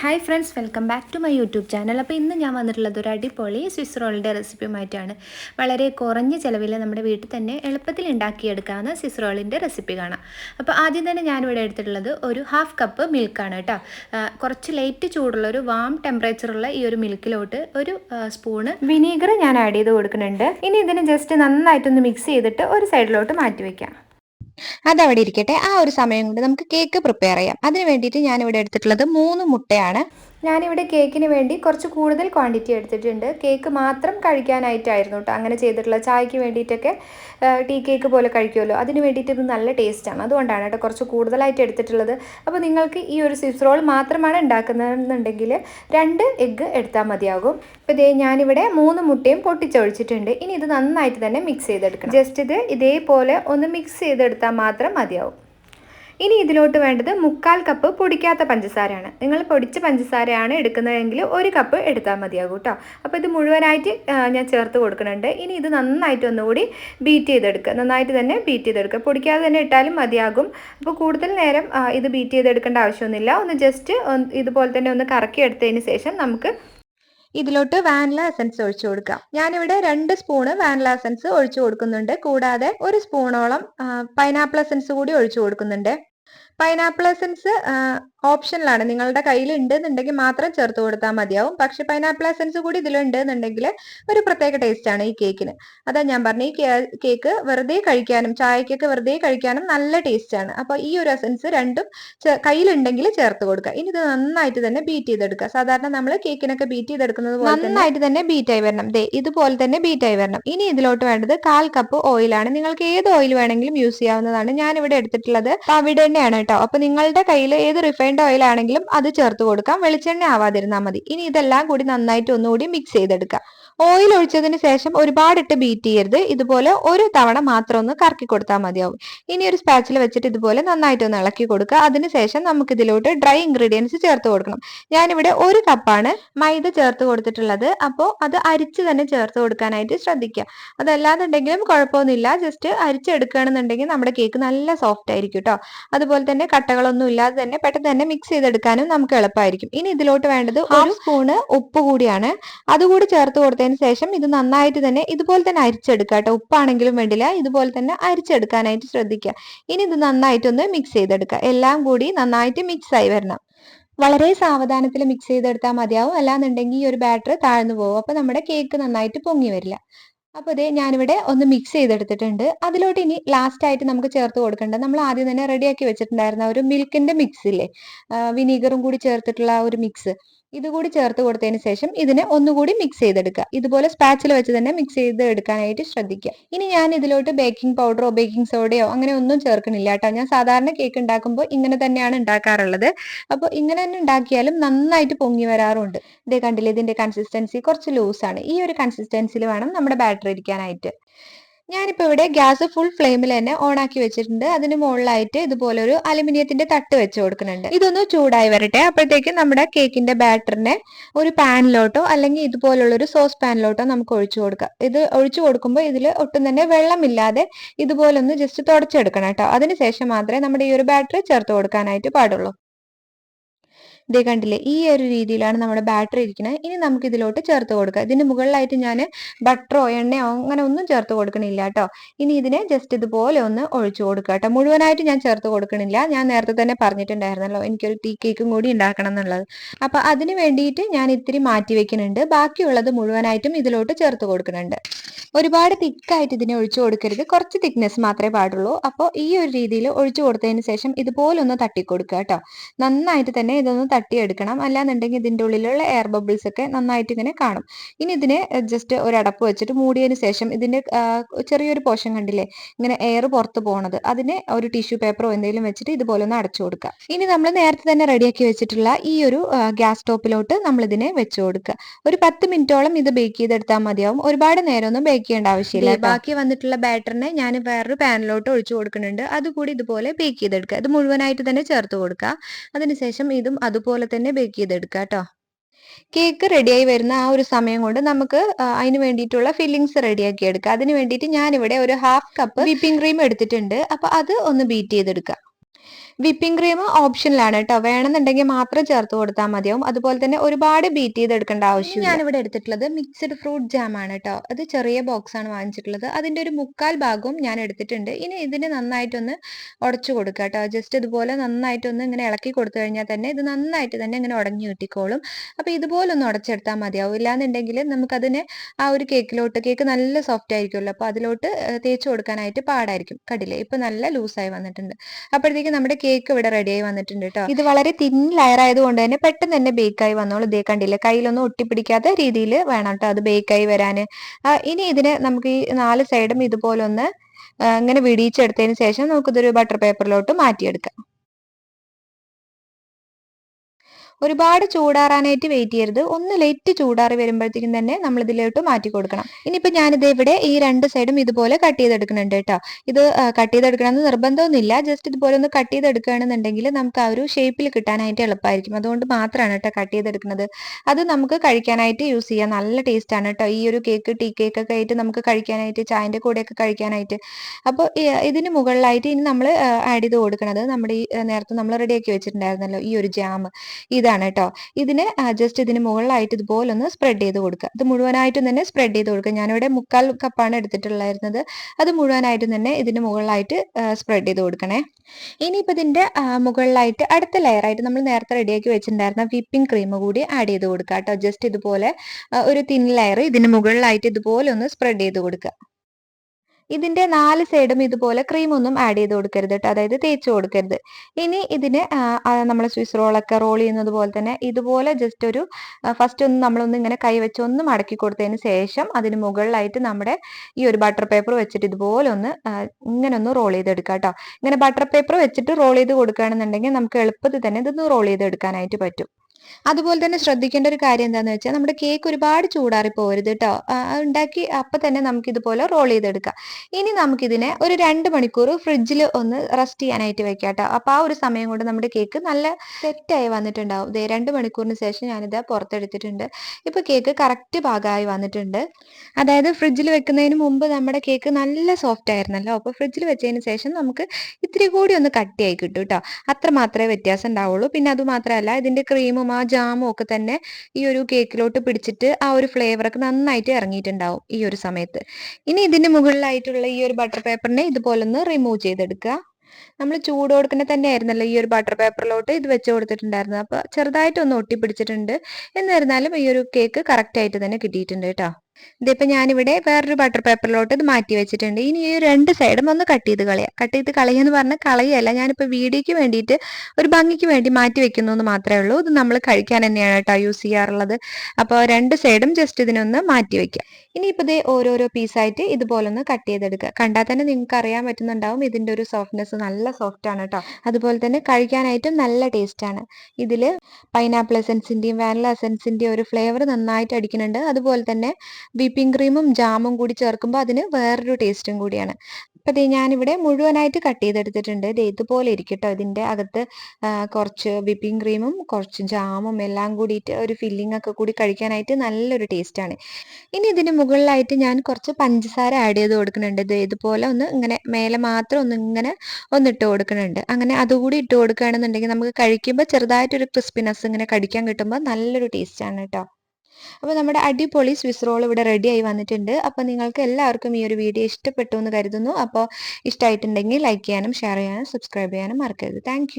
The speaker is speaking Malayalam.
Hi friends welcome back to my YouTube channel അപ്പോൾ ഇന്ന് ഞാൻ വന്നിട്ടുള്ളത് ഒരു അടിപൊളി സ്വിസ് റോളിന്റെ റെസിപ്പിയുമായിട്ടാണ് വളരെ കുറഞ്ഞ ചിലവിൽ നമ്മുടെ വീട്ടിൽ തന്നെ എളുപ്പത്തിൽ ഉണ്ടാക്കിയെടുക്കാവുന്ന സ്വിസ് റോളിന്റെ റെസിപ്പി കാണാം. അപ്പോൾ ആദ്യം തന്നെ ഞാനിവിടെ എടുത്തിട്ടുള്ളത് ഒരു ഹാഫ് കപ്പ് മിൽക്കാണ് കേട്ടോ. കുറച്ച് ലൈറ്റ് ചൂടുള്ള ഒരു വാം ടെമ്പറേച്ചറുള്ള ഈ ഒരു മിൽക്കിലോട്ട് ഒരു സ്പൂണ് വിനീഗർ ഞാൻ ആഡ് ചെയ്ത് കൊടുക്കുന്നുണ്ട്. ഇനി ഇതിനെ ജസ്റ്റ് നന്നായിട്ടൊന്ന് മിക്സ് ചെയ്തിട്ട് ഒരു സൈഡിലോട്ട് മാറ്റി വയ്ക്കാം അതവിടെ ഇരിക്കട്ടെ. ആ ഒരു സമയം കൊണ്ട് നമുക്ക് കേക്ക് പ്രിപ്പയർ ചെയ്യാം. അതിന് വേണ്ടിയിട്ട് ഞാൻ ഇവിടെ എടുത്തിട്ടുള്ളത് മൂന്ന് മുട്ടയാണ്. ഞാനിവിടെ കേക്കിന് വേണ്ടി കുറച്ച് കൂടുതൽ ക്വാണ്ടിറ്റി എടുത്തിട്ടുണ്ട്. കേക്ക് മാത്രം കഴിക്കാനായിട്ടായിരുന്നു കേട്ടോ അങ്ങനെ ചെയ്തിട്ടുള്ള ചായക്ക് വേണ്ടിയിട്ടൊക്കെ ടീ കേക്ക് പോലെ കഴിക്കുമല്ലോ. അതിന് വേണ്ടിയിട്ട് ഇത് നല്ല ടേസ്റ്റാണ്. അതുകൊണ്ടാണ് കേട്ടോ കുറച്ച് കൂടുതലായിട്ട് എടുത്തിട്ടുള്ളത്. അപ്പോൾ നിങ്ങൾക്ക് ഈ ഒരു സ്വിസ് റോൾ മാത്രമാണ് ഉണ്ടാക്കുന്നതെന്നുണ്ടെങ്കിൽ രണ്ട് എഗ്ഗ് എടുത്താൽ മതിയാകും. അപ്പോൾ ഇതേ ഞാനിവിടെ മൂന്ന് മുട്ടയും പൊട്ടിച്ചൊഴിച്ചിട്ടുണ്ട്. ഇനി ഇത് നന്നായിട്ട് തന്നെ മിക്സ് ചെയ്തെടുക്കണം. ജസ്റ്റ് ഇത് ഇതേപോലെ ഒന്ന് മിക്സ് ചെയ്തെടുത്താൽ മാത്രം മതിയാവും. ഇനി ഇതിലോട്ട് വേണ്ടത് മുക്കാൽ കപ്പ് പൊടിക്കാത്ത പഞ്ചസാരയാണ്. നിങ്ങൾ പൊടിച്ച പഞ്ചസാരയാണ് എടുക്കുന്നതെങ്കിൽ ഒരു കപ്പ് എടുത്താൽ മതിയാകും കേട്ടോ. അപ്പോൾ ഇത് മുഴുവനായിട്ട് ഞാൻ ചേർത്ത് കൊടുക്കുന്നുണ്ട്. ഇനി ഇത് നന്നായിട്ട് ഒന്നുകൂടി ബീറ്റ് ചെയ്തെടുക്കുക. നന്നായിട്ട് തന്നെ ബീറ്റ് ചെയ്തെടുക്കുക. പൊടിക്കാതെ തന്നെ ഇട്ടാലും മതിയാകും. അപ്പോൾ കൂടുതൽ നേരം ഇത് ബീറ്റ് ചെയ്തെടുക്കേണ്ട ആവശ്യമൊന്നുമില്ല. ഒന്ന് ജസ്റ്റ് ഇതുപോലെ തന്നെ ഒന്ന് കറക്കി എടുത്തതിന് ശേഷം നമുക്ക് ഇതിലോട്ട് വാനില എസൻസ് ഒഴിച്ചു കൊടുക്കാം ഞാനിവിടെ രണ്ട് സ്പൂണ് വാനില എസൻസ് ഒഴിച്ചു കൊടുക്കുന്നുണ്ട്. കൂടാതെ ഒരു സ്പൂണോളം പൈനാപ്പിൾ എസൻസ് കൂടി ഒഴിച്ചു കൊടുക്കുന്നുണ്ട്. പൈനാപ്പിൾ എസൻസ് ഓപ്ഷനിലാണ് നിങ്ങളുടെ കയ്യിൽ ഉണ്ടെന്നുണ്ടെങ്കിൽ മാത്രം ചേർത്ത് കൊടുത്താൽ മതിയാവും. പക്ഷെ പൈനാപ്പിൾ എസൻസ് കൂടി ഇതിലുണ്ട് എന്നുണ്ടെങ്കിൽ ഒരു പ്രത്യേക ടേസ്റ്റ് ആണ് ഈ കേക്കിന് അതാ ഞാൻ പറഞ്ഞു ഈ കേക്ക് വെറുതെ കഴിക്കാനും ചായക്കൊക്കെ വെറുതെ കഴിക്കാനും നല്ല ടേസ്റ്റ് ആണ്. അപ്പൊ ഈ ഒരു എസൻസ് രണ്ടും കയ്യിലുണ്ടെങ്കിൽ ചേർത്ത് കൊടുക്കുക. ഇനി ഇത് നന്നായിട്ട് തന്നെ ബീറ്റ് ചെയ്തെടുക്കുക. സാധാരണ നമ്മൾ കേക്കിനൊക്കെ ബീറ്റ് ചെയ്തെടുക്കുന്നത് നന്നായിട്ട് തന്നെ ബീറ്റ് ആയി വരണം. ദേ ഇതുപോലെ തന്നെ ബീറ്റ് ആയി വരണം. ഇനി ഇതിലോട്ട് വേണ്ടത് കാൽ കപ്പ് ഓയിലാണ് നിങ്ങൾക്ക് ഏത് ഓയിൽ വേണമെങ്കിലും യൂസ് ചെയ്യാവുന്നതാണ്. ഞാൻ ഇവിടെ എടുത്തിട്ടുള്ളത് തവിടെണ്ണയാണ് കേട്ടോ. അപ്പൊ നിങ്ങളുടെ കയ്യിൽ ഏത് റിഫൈൻഡ് ഓയിൽ ആണെങ്കിലും അത് ചേർത്ത് കൊടുക്കാം. വെളിച്ചെണ്ണ ആവാതിരുന്നാൽ മതി. ഇനി ഇതെല്ലാം കൂടി നന്നായിട്ട് ഒന്നുകൂടി മിക്സ് ചെയ്തെടുക്കാം. ഓയിൽ ഒഴിച്ചതിന് ശേഷം ഒരുപാടിട്ട് ബീറ്റ് ചെയ്യരുത്. ഇതുപോലെ ഒരു തവണ മാത്രം ഒന്ന് കറക്കി കൊടുത്താൽ മതിയാവും. ഇനി ഒരു സ്പാച്ചിൽ വെച്ചിട്ട് ഇതുപോലെ നന്നായിട്ട് ഒന്ന് ഇളക്കി കൊടുക്കുക. അതിനുശേഷം നമുക്ക് ഇതിലോട്ട് ഡ്രൈ ഇൻഗ്രീഡിയൻസ് ചേർത്ത് കൊടുക്കണം. ഞാനിവിടെ ഒരു കപ്പാണ് മൈദ ചേർത്ത് കൊടുത്തിട്ടുള്ളത്. അപ്പോൾ അത് അരിച്ച് തന്നെ ചേർത്ത് കൊടുക്കാനായിട്ട് ശ്രദ്ധിക്കുക. അതല്ലാന്നുണ്ടെങ്കിലും കുഴപ്പമൊന്നുമില്ല. ജസ്റ്റ് അരിച്ചെടുക്കുകയാണെന്നുണ്ടെങ്കിൽ നമ്മുടെ കേക്ക് നല്ല സോഫ്റ്റ് ആയിരിക്കും കേട്ടോ അതുപോലെ തന്നെ കട്ടകളൊന്നും ഇല്ലാതെ തന്നെ പെട്ടെന്ന് തന്നെ മിക്സ് ചെയ്തെടുക്കാനും നമുക്ക് എളുപ്പമായിരിക്കും. ഇനി ഇതിലോട്ട് വേണ്ടത് ഒരു സ്പൂണ് ഉപ്പ് കൂടിയാണ്. അതുകൂടി ചേർത്ത് കൊടുത്തതിന് ശേഷം ഇത് നന്നായിട്ട് തന്നെ ഇതുപോലെ തന്നെ അരിച്ചെടുക്കുക കേട്ടോ. ഉപ്പാണെങ്കിലും വേണ്ടില്ല ഇതുപോലെ തന്നെ അരിച്ചെടുക്കാനായിട്ട് ശ്രദ്ധിക്കുക. ഇനി ഇത് നന്നായിട്ടൊന്ന് മിക്സ് ചെയ്തെടുക്കുക. എല്ലാം കൂടി നന്നായിട്ട് മിക്സ് ആയി വരണം. വളരെ സാവധാനത്തിൽ മിക്സ് ചെയ്തെടുത്താൽ മതിയാവും. അല്ലാന്നുണ്ടെങ്കിൽ ഈ ഒരു ബാറ്റർ താഴ്ന്നു പോകും. അപ്പൊ നമ്മുടെ കേക്ക് നന്നായിട്ട് പൊങ്ങി വരില്ല. അപ്പൊ ഇതേ ഞാനിവിടെ ഒന്ന് മിക്സ് ചെയ്തെടുത്തിട്ടുണ്ട്. അതിലോട്ട് ഇനി ലാസ്റ്റ് ആയിട്ട് നമുക്ക് ചേർത്ത് കൊടുക്കേണ്ടത് നമ്മൾ ആദ്യം തന്നെ റെഡിയാക്കി വെച്ചിട്ടുണ്ടായിരുന്ന ഒരു മിൽക്കിന്റെ മിക്സ് ഇല്ലേ? വിനീഗറും കൂടി ചേർത്തിട്ടുള്ള ഒരു മിക്സ് ഇതുകൂടി ചേർത്ത് കൊടുത്തതിന് ശേഷം ഇതിനെ ഒന്നുകൂടി മിക്സ് ചെയ്തെടുക്കുക. ഇതുപോലെ സ്പാച്ചിൽ വെച്ച് തന്നെ മിക്സ് ചെയ്ത് എടുക്കാനായിട്ട് ശ്രദ്ധിക്കുക. ഇനി ഞാൻ ഇതിലോട്ട് ബേക്കിംഗ് പൗഡറോ ബേക്കിംഗ് സോഡയോ അങ്ങനെ ഒന്നും ചേർക്കണില്ല കേട്ടോ. ഞാൻ സാധാരണ കേക്ക് ഉണ്ടാക്കുമ്പോൾ ഇങ്ങനെ തന്നെയാണ് ഉണ്ടാക്കാറുള്ളത്. അപ്പോൾ ഇങ്ങനെ തന്നെ ഉണ്ടാക്കിയാലും നന്നായിട്ട് പൊങ്ങി വരാറുണ്ട്. ഇതേ കണ്ടില്ല ഇതിന്റെ കൺസിസ്റ്റൻസി കുറച്ച് ലൂസാണ് ഈ ഒരു കൺസിസ്റ്റൻസിയിൽ വേണം നമ്മുടെ ബാറ്ററി ഇരിക്കാനായിട്ട്. ഞാനിപ്പോൾ ഇവിടെ ഗ്യാസ് ഫുൾ ഫ്ലെയിമിൽ തന്നെ ഓൺ ആക്കി വെച്ചിട്ടുണ്ട്. അതിന് മുകളിലായിട്ട് ഇതുപോലെ ഒരു അലുമിനിയത്തിന്റെ തട്ട് വെച്ച് കൊടുക്കുന്നുണ്ട്. ഇതൊന്ന് ചൂടായി വരട്ടെ. അപ്പോഴത്തേക്കും നമ്മുടെ കേക്കിന്റെ ബാറ്ററിനെ ഒരു പാനിലോട്ടോ അല്ലെങ്കിൽ ഇതുപോലുള്ള ഒരു സോസ് പാനിലോട്ടോ നമുക്ക് ഒഴിച്ചു കൊടുക്കാം. ഇത് ഒഴിച്ചു കൊടുക്കുമ്പോൾ ഇതിൽ ഒട്ടും തന്നെ വെള്ളമില്ലാതെ ഇതുപോലൊന്ന് ജസ്റ്റ് തുടച്ചെടുക്കണം കേട്ടോ. അതിനുശേഷം മാത്രമേ നമ്മുടെ ഈ ഒരു ബാറ്ററി ചേർത്ത് കൊടുക്കാനായിട്ട് പാടുള്ളൂ. ഇതേ കണ്ടില്ലേ ഈ ഒരു രീതിയിലാണ് നമ്മുടെ ബാറ്ററി ഇരിക്കുന്നത് ഇനി നമുക്ക് ഇതിലോട്ട് ചേർത്ത് കൊടുക്കുക ഇതിന് മുകളിലായിട്ട് ഞാൻ ബട്ടറോ എണ്ണയോ അങ്ങനെ ഒന്നും ചേർത്ത് കൊടുക്കണില്ല കേട്ടോ. ഇനി ഇതിനെ ജസ്റ്റ് ഇതുപോലെ ഒന്ന് ഒഴിച്ചു കൊടുക്കുക കേട്ടോ. മുഴുവനായിട്ട് ഞാൻ ചേർത്ത് കൊടുക്കണില്ല. ഞാൻ നേരത്തെ തന്നെ പറഞ്ഞിട്ടുണ്ടായിരുന്നല്ലോ എനിക്കൊരു ടീ കേക്കും കൂടി ഉണ്ടാക്കണം എന്നുള്ളത്. അപ്പൊ അതിന് വേണ്ടിയിട്ട് ഞാൻ ഇത്തിരി മാറ്റി വെക്കുന്നുണ്ട്. ബാക്കിയുള്ളത് മുഴുവനായിട്ടും ഇതിലോട്ട് ചേർത്ത് കൊടുക്കുന്നുണ്ട്. ഒരുപാട് തിക്കായിട്ട് ഇതിനെ ഒഴിച്ചു കൊടുക്കരുത്. കുറച്ച് തിക്നെസ് മാത്രമേ പാടുള്ളൂ. അപ്പോൾ ഈ ഒരു രീതിയിൽ ഒഴിച്ചു കൊടുത്തതിന് ശേഷം ഇതുപോലെ ഒന്ന് തട്ടി കൊടുക്കുക കേട്ടോ. നന്നായിട്ട് തന്നെ ഇതൊന്ന് തട്ടിയെടുക്കണം. അല്ലാന്നുണ്ടെങ്കിൽ ഇതിന്റെ ഉള്ളിലുള്ള എയർ ബബിൾസ് ഒക്കെ നന്നായിട്ട് ഇങ്ങനെ കാണും. ഇനി ഇതിനെ ജസ്റ്റ് ഒരു അടപ്പ് വെച്ചിട്ട് മൂടിയതിന് ശേഷം ഇതിന്റെ ചെറിയൊരു പോഷൻ കണ്ടില്ലേ? ഇങ്ങനെ എയർ പുറത്ത് പോണത്. അതിനെ ഒരു ടിഷ്യൂ പേപ്പറോ എന്തെങ്കിലും വെച്ചിട്ട് ഇതുപോലെ ഒന്ന് അടച്ചു കൊടുക്കുക. ഇനി നമ്മൾ നേരത്തെ തന്നെ റെഡിയാക്കി വെച്ചിട്ടുള്ള ഈ ഒരു ഗ്യാസ് സ്റ്റോപ്പിലോട്ട് നമ്മൾ ഇതിനെ വെച്ചു കൊടുക്കുക. ഒരു പത്ത് മിനിറ്റോളം ഇത് ബേക്ക് ചെയ്തെടുത്താൽ മതിയാവും. ഒരുപാട് നേരമൊന്നും ബേക്ക് ചെയ്യേണ്ട ആവശ്യമില്ല ബാക്കി വന്നിട്ടുള്ള ബാറ്ററിനെ ഞാൻ വേറൊരു പാനിലോട്ട് ഒഴിച്ചു കൊടുക്കുന്നുണ്ട്. അതുകൂടി ഇതുപോലെ ബേക്ക് ചെയ്തെടുക്കുക. ഇത് മുഴുവനായിട്ട് തന്നെ ചേർത്ത് കൊടുക്കുക. അതിനുശേഷം ഇതും അതുപോലെ തന്നെ ബേക്ക് ചെയ്തെടുക്കുക കേട്ടോ കേക്ക് റെഡിയായി വരുന്ന ആ ഒരു സമയം കൊണ്ട് നമുക്ക് അതിന് വേണ്ടിയിട്ടുള്ള ഫില്ലിങ്സ് റെഡിയാക്കി എടുക്കുക അതിന് വേണ്ടിയിട്ട് ഞാനിവിടെ ഒരു ഹാഫ് കപ്പ് വിപ്പിംഗ് ക്രീം എടുത്തിട്ടുണ്ട്. അപ്പൊ അത് ഒന്ന് ബീറ്റ് ചെയ്തെടുക്കുക വിപ്പിംഗ് ക്രീം ഓപ്ഷനിലാണ് കേട്ടോ വേണമെന്നുണ്ടെങ്കിൽ മാത്രം ചേർത്ത് കൊടുത്താൽ മതിയാവും. അതുപോലെ തന്നെ ഒരുപാട് ബീറ്റ് ചെയ്ത് എടുക്കേണ്ട ആവശ്യം ഇവിടെ എടുത്തിട്ടുള്ളത് മിക്സഡ് ഫ്രൂട്ട് ജാം ആണ് കേട്ടോ അത് ചെറിയ ബോക്സ് ആണ് വാങ്ങിച്ചിട്ടുള്ളത്. അതിന്റെ ഒരു മുക്കാൽ ഭാഗവും ഞാൻ എടുത്തിട്ടുണ്ട്. ഇനി ഇതിന് നന്നായിട്ടൊന്ന് ഉടച്ചു കൊടുക്കുക കേട്ടോ ജസ്റ്റ് ഇതുപോലെ നന്നായിട്ടൊന്ന് ഇങ്ങനെ ഇളക്കി കൊടുത്തു കഴിഞ്ഞാൽ തന്നെ ഇത് നന്നായിട്ട് തന്നെ ഇങ്ങനെ ഉടഞ്ഞു കിട്ടിക്കോളും. അപ്പോൾ ഇതുപോലെ ഒന്ന് ഉടച്ചെടുത്താൽ മതിയാവും. ഇല്ലാന്നുണ്ടെങ്കിൽ നമുക്കതിനെ ആ ഒരു കേക്കിലോട്ട് കേക്ക് നല്ല സോഫ്റ്റ് ആയിരിക്കുമല്ലോ. അപ്പോൾ അതിലോട്ട് തേച്ച് കൊടുക്കാനായിട്ട് പാടായിരിക്കും. കടില്ലേ ഇപ്പൊ നല്ല ലൂസായി വന്നിട്ടുണ്ട്. അപ്പോഴത്തേക്ക് നമ്മുടെ കേക്ക് ഇവിടെ റെഡിയായി വന്നിട്ടുണ്ട് കേട്ടോ ഇത് വളരെ തിൻ ലെയർ ആയതുകൊണ്ട് തന്നെ പെട്ടെന്ന് തന്നെ ബേക്കായി വന്നോളൂ. ഇതേ കണ്ടില്ലേ കയ്യിലൊന്നും ഒട്ടിപ്പിടിക്കാത്ത രീതിയിൽ വേണം കേട്ടോ അത് ബേക്കായി വരാൻ ഇനി ഇതിന് നമുക്ക് ഈ നാല് സൈഡും ഇതുപോലെ ഒന്ന് ഇങ്ങനെ വിടിയിച്ചെടുത്തതിന് ശേഷം നമുക്കിതൊരു ബട്ടർ പേപ്പറിലോട്ട് മാറ്റിയെടുക്കാം. ഒരുപാട് ചൂടാറാനായിട്ട് വെയിറ്റ് ചെയ്യരുത്. ഒന്ന് ലൈറ്റ് ചൂടാറി വരുമ്പോഴത്തേക്കും തന്നെ നമ്മൾ ഇതിലോട്ട് മാറ്റി കൊടുക്കണം. ഇനിയിപ്പോൾ ഞാനിത് ഇവിടെ ഈ രണ്ട് സൈഡും ഇതുപോലെ കട്ട് ചെയ്തെടുക്കുന്നുണ്ട് കേട്ടോ. ഇത് കട്ട് ചെയ്തെടുക്കണമെന്ന് നിർബന്ധമൊന്നുമില്ല. ജസ്റ്റ് ഇതുപോലെ ഒന്ന് കട്ട് ചെയ്തെടുക്കുകയാണെന്നുണ്ടെങ്കിൽ നമുക്ക് ആ ഒരു ഷേപ്പിൽ കിട്ടാനായിട്ട് എളുപ്പമായിരിക്കും. അതുകൊണ്ട് മാത്രമാണ് കേട്ടോ കട്ട് ചെയ്തെടുക്കുന്നത്. അത് നമുക്ക് കഴിക്കാനായിട്ട് യൂസ് ചെയ്യാം. നല്ല ടേസ്റ്റ് ആണ് കേട്ടോ. ഈ ഒരു കേക്ക് ടീ കേക്ക് ഒക്കെ ആയിട്ട് നമുക്ക് കഴിക്കാനായിട്ട് ചായന്റെ കൂടെയൊക്കെ കഴിക്കാനായിട്ട്. അപ്പോൾ ഇതിന് മുകളിലായിട്ട് ഇനി നമ്മൾ ആഡ് ചെയ്ത് കൊടുക്കുന്നത് നമ്മുടെ ഈ നേരത്തെ നമ്മൾ റെഡിയാക്കി വെച്ചിട്ടുണ്ടായിരുന്നല്ലോ ഈ ഒരു ജാം ഇത് ഇതാണ് കേട്ടോ. ഇതിന് ജസ്റ്റ് ഇതിന് മുകളിലായിട്ട് ഇതുപോലെ ഒന്ന് സ്പ്രെഡ് ചെയ്ത് കൊടുക്കുക. ഇത് മുഴുവനായിട്ടും തന്നെ സ്പ്രെഡ് ചെയ്ത് കൊടുക്കുക. ഞാനിവിടെ മുക്കാൽ കപ്പാണ് എടുത്തിട്ടുള്ളായിരുന്നത്. അത് മുഴുവനായിട്ടും തന്നെ ഇതിന് മുകളിലായിട്ട് സ്പ്രെഡ് ചെയ്ത് കൊടുക്കണേ. ഇനിയിപ്പോൾ ഇതിന്റെ മുകളിലായിട്ട് അടുത്ത ലെയറായിട്ട് നമ്മൾ നേരത്തെ റെഡിയാക്കി വെച്ചിട്ടുണ്ടായിരുന്ന വിപ്പിംഗ് ക്രീം കൂടി ആഡ് ചെയ്ത് കൊടുക്കുക കേട്ടോ. ജസ്റ്റ് ഇതുപോലെ ഒരു തിൻ ലെയർ ഇതിന് മുകളിലായിട്ട് ഇതുപോലെ ഒന്ന് സ്പ്രെഡ് ചെയ്ത് കൊടുക്കുക. ഇതിന്റെ നാല് സൈഡും ഇതുപോലെ ക്രീം ഒന്നും ആഡ് ചെയ്ത് കൊടുക്കരുത് കേട്ടോ അതായത് തേച്ച് കൊടുക്കരുത്. ഇനി ഇതിന് നമ്മൾ സ്വിസ് റോളൊക്കെ റോൾ ചെയ്യുന്നത് പോലെ തന്നെ ഇതുപോലെ ജസ്റ്റ് ഒരു ഫസ്റ്റ് ഒന്ന് നമ്മളൊന്ന് ഇങ്ങനെ കൈ വെച്ച് ഒന്ന് മടക്കി കൊടുത്തതിന് ശേഷം അതിന് മുകളിലായിട്ട് നമ്മുടെ ഈ ഒരു ബട്ടർ പേപ്പർ വെച്ചിട്ട് ഇതുപോലെ ഒന്ന് ഇങ്ങനെ ഒന്ന് റോൾ ചെയ്തെടുക്കുക കേട്ടോ ഇങ്ങനെ ബട്ടർ പേപ്പർ വെച്ചിട്ട് റോൾ ചെയ്ത് കൊടുക്കുകയാണെന്നുണ്ടെങ്കിൽ നമുക്ക് എളുപ്പത്തിൽ തന്നെ ഇതൊന്ന് റോൾ ചെയ്തെടുക്കാനായിട്ട് പറ്റും. അതുപോലെ തന്നെ ശ്രദ്ധിക്കേണ്ട ഒരു കാര്യം എന്താണെന്ന് വെച്ചാൽ നമ്മുടെ കേക്ക് ഒരുപാട് ചൂടാറി പോകരുത് കേട്ടോ ഉണ്ടാക്കി അപ്പം തന്നെ നമുക്ക് ഇതുപോലെ റോൾ ചെയ്തെടുക്കാം. ഇനി നമുക്കിതിനെ ഒരു രണ്ട് മണിക്കൂർ ഫ്രിഡ്ജിൽ ഒന്ന് റെസ്റ്റ് ചെയ്യാനായിട്ട് വെക്കാം കേട്ടോ അപ്പോൾ ആ ഒരു സമയം കൊണ്ട് നമ്മുടെ കേക്ക് നല്ല സെറ്റായി വന്നിട്ടുണ്ടാവും. ഇതേ രണ്ട് മണിക്കൂറിന് ശേഷം ഞാനിത് പുറത്തെടുത്തിട്ടുണ്ട്. ഇപ്പോൾ കേക്ക് കറക്റ്റ് ഭാഗമായി വന്നിട്ടുണ്ട്. അതായത് ഫ്രിഡ്ജിൽ വെക്കുന്നതിന് മുമ്പ് നമ്മുടെ കേക്ക് നല്ല സോഫ്റ്റ് ആയിരുന്നല്ലോ. അപ്പോൾ ഫ്രിഡ്ജിൽ വെച്ചതിന് ശേഷം നമുക്ക് ഇത്തിരി കൂടി ഒന്ന് കട്ടിയായി കിട്ടും കേട്ടോ അത്ര മാത്രമേ വ്യത്യാസം ഉണ്ടാവുള്ളൂ. പിന്നെ അത് മാത്രമല്ല ഇതിന്റെ ക്രീമും ആ ജാമും ഒക്കെ തന്നെ ഈ ഒരു കേക്കിലോട്ട് പിടിച്ചിട്ട് ആ ഒരു ഫ്ലേവറൊക്കെ നന്നായിട്ട് ഇറങ്ങിയിട്ടുണ്ടാവും ഈ ഒരു സമയത്ത്. ഇനി ഇതിന് മുകളിലായിട്ടുള്ള ഈ ഒരു ബട്ടർ പേപ്പറിനെ ഇതുപോലെ ഒന്ന് റിമൂവ് ചെയ്തെടുക്കുക. നമ്മൾ ചൂട് കൊടുക്കുന്ന തന്നെ ആയിരുന്നല്ലോ ഈ ഒരു ബട്ടർ പേപ്പറിലോട്ട് ഇത് വെച്ച് കൊടുത്തിട്ടുണ്ടായിരുന്നു അപ്പോൾ ചെറുതായിട്ടൊന്ന് ഒട്ടിപ്പിടിച്ചിട്ടുണ്ട്. എന്നിരുന്നാലും ഈ ഒരു കേക്ക് കറക്റ്റ് ആയിട്ട് തന്നെ കിട്ടിയിട്ടുണ്ട് കേട്ടോ. ഇതിപ്പോൾ ഞാനിവിടെ വേറൊരു ബട്ടർ പേപ്പറിലോട്ട് ഇത് മാറ്റി വെച്ചിട്ടുണ്ട്. ഇനി ഈ രണ്ട് സൈഡും ഒന്ന് കട്ട് ചെയ്ത് കളയാം. കട്ട് ചെയ്ത് കളയുക എന്ന് പറഞ്ഞാൽ കളയല്ല ഞാനിപ്പോൾ വീഡിയോയ്ക്ക് വേണ്ടിയിട്ട് ഒരു ഭംഗിക്ക് വേണ്ടി മാറ്റി വെക്കുന്നു എന്ന് മാത്രമേ ഉള്ളൂ. ഇത് നമ്മൾ കഴിക്കാൻ തന്നെയാണ് കേട്ടോ യൂസ് ചെയ്യാറുള്ളത്. അപ്പോൾ രണ്ട് സൈഡും ജസ്റ്റ് ഇതിനൊന്ന് മാറ്റി വെക്കാം. ഇനിയിപ്പോൾ ഇത് ഓരോരോ പീസായിട്ട് ഇതുപോലെ ഒന്ന് കട്ട് ചെയ്തെടുക്കുക. കണ്ടാൽ തന്നെ നിങ്ങൾക്ക് അറിയാൻ പറ്റുന്നുണ്ടാവും ഇതിന്റെ ഒരു സോഫ്റ്റ്നെസ് നല്ല സോഫ്റ്റ് ആണ് കേട്ടോ. അതുപോലെ തന്നെ കഴിക്കാനായിട്ടും നല്ല ടേസ്റ്റ് ആണ്. ഇതിൽ പൈനാപ്പിൾ എസൻസിന്റെയും വാനില എസൻസിന്റെയും ഒരു ഫ്ലേവർ നന്നായിട്ട് അടിക്കുന്നുണ്ട്. അതുപോലെ തന്നെ വിപ്പിംഗ് ക്രീമും ജാമും കൂടി ചേർക്കുമ്പോൾ അതിന് വേറൊരു ടേസ്റ്റും കൂടിയാണ്. അപ്പോൾ ഇത് ഞാനിവിടെ മുഴുവനായിട്ട് കട്ട് ചെയ്തെടുത്തിട്ടുണ്ട്. ഇത് ഇതുപോലെ ഇരിക്കട്ടോ ഇതിന്റെ അകത്ത്. കുറച്ച് വിപ്പിംഗ് ക്രീമും കുറച്ച് ജാമും എല്ലാം കൂടിയിട്ട് ഒരു ഫില്ലിംഗ് ഒക്കെ കൂടി കഴിക്കാനായിട്ട് നല്ലൊരു ടേസ്റ്റാണ് ഇനി ഇതിന് മുകളിലായിട്ട് ഞാൻ കുറച്ച് പഞ്ചസാര ആഡ് ചെയ്ത് കൊടുക്കുന്നുണ്ട്. ഇത് ഇതുപോലെ ഒന്ന് ഇങ്ങനെ മേലെ മാത്രം ഒന്ന് ഇങ്ങനെ ഒന്ന് ഇട്ട് കൊടുക്കുന്നുണ്ട്. അങ്ങനെ അതുകൂടി ഇട്ട് കൊടുക്കുകയാണെന്നുണ്ടെങ്കിൽ നമുക്ക് കഴിക്കുമ്പോൾ ചെറുതായിട്ടൊരു ക്രിസ്പിനെസ് ഇങ്ങനെ കടിക്കാൻ കിട്ടുമ്പോൾ നല്ലൊരു ടേസ്റ്റാണ് കേട്ടോ അപ്പോൾ നമ്മുടെ അടിപൊളി സ്വിസ് റോൾ ഇവിടെ റെഡിയായി വന്നിട്ടുണ്ട്. അപ്പോൾ നിങ്ങൾക്ക് എല്ലാവർക്കും ഈ ഒരു വീഡിയോ ഇഷ്ടപ്പെട്ടു എന്ന് കരുതുന്നു. അപ്പോൾ ഇഷ്ടമായിട്ടുണ്ടെങ്കിൽ ലൈക്ക് ചെയ്യാനും ഷെയർ ചെയ്യാനും സബ്സ്ക്രൈബ് ചെയ്യാനും മറക്കരുത്. താങ്ക്